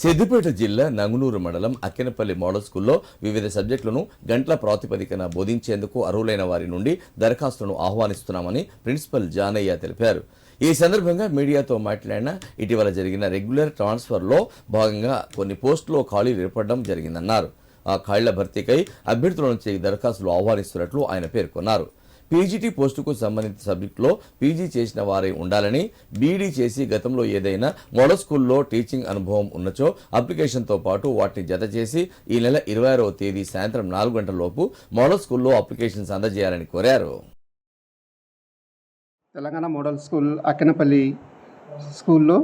సిద్దిపేట జిల్లా నంగునూరు మండలం అక్కెనపల్లి మోడల్ స్కూల్లో వివిధ సబ్జెక్టులను గంటల ప్రాతిపదికన బోధించేందుకు అర్హులైన వారి నుండి దరఖాస్తులను ఆహ్వానిస్తున్నామని ప్రిన్సిపల్ జానయ్య తెలిపారు. ఈ సందర్భంగా మీడియాతో మాట్లాడిన ఇటీవల జరిగిన రెగ్యులర్ ట్రాన్స్ఫర్లో భాగంగా కొన్ని పోస్టులో ఖాళీలు ఏర్పడడం జరిగిందన్నారు. ఆ ఖాళీల భర్తీకై అభ్యర్థుల నుంచి దరఖాస్తులు ఆహ్వానిస్తున్నట్లు ఆయన పేర్కొన్నారు. పీజీటీ పోస్టుకు సంబంధిత సబ్జెక్టులో పీజీ చేసిన వారే ఉండాలని బీఈడీ చేసి గతంలో ఏదైనా మోడల్ స్కూల్లో టీచింగ్ అనుభవం ఉన్నచో అప్లికేషన్తో పాటు వాటిని జత చేసి ఈ నెల ఇరవై ఆరవ తేదీ సాయంత్రం నాలుగు గంటల లోపు మోడల్ స్కూల్లో అప్లికేషన్స్ అందజేయాలని కోరారు. తెలంగాణ మోడల్ స్కూల్ అక్కనపల్లి స్కూల్లో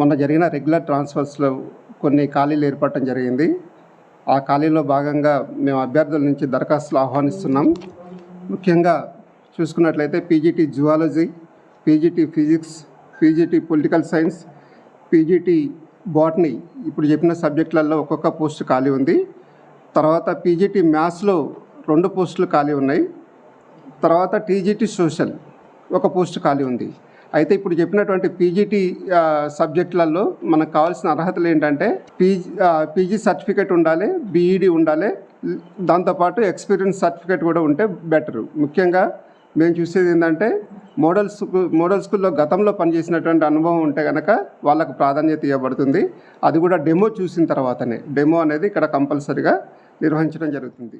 మొన్న జరిగిన రెగ్యులర్ ట్రాన్స్ఫర్స్లో కొన్ని ఖాళీలు ఏర్పడటం జరిగింది. ఆ ఖాళీలో భాగంగా మేము అభ్యర్థుల నుంచి దరఖాస్తులు ఆహ్వానిస్తున్నాం. ముఖ్యంగా చూసుకున్నట్లయితే PGT zoology PGT physics PGT political science PGT botany ఇప్పుడు చెప్పిన సబ్జెక్టులలో ఒక్కొక్క పోస్ట్ ఖాళీ ఉంది. తర్వాత పీజీటీ మ్యాథ్స్లో రెండు పోస్టులు ఖాళీ ఉన్నాయి. తర్వాత టీజీటీ సోషల్ ఒక పోస్ట్ ఖాళీ ఉంది. అయితే ఇప్పుడు చెప్పినటువంటి పీజీటీ సబ్జెక్టులలో మనకు కావాల్సిన అర్హతలు ఏంటంటే పీజీ పీజీ సర్టిఫికేట్ ఉండాలి బీఈడి ఉండాలి దాంతోపాటు ఎక్స్పీరియన్స్ సర్టిఫికేట్ కూడా ఉంటే బెటరు. ముఖ్యంగా మేము చూసేది ఏంటంటే మోడల్ స్కూల్ మోడల్ స్కూల్లో గతంలో పనిచేసినటువంటి అనుభవం ఉంటే కనుక వాళ్ళకు ప్రాధాన్యత ఇవ్వబడుతుంది. అది కూడా డెమో చూసిన తర్వాతనే. డెమో అనేది ఇక్కడ కంపల్సరిగా నిర్వహించడం జరుగుతుంది.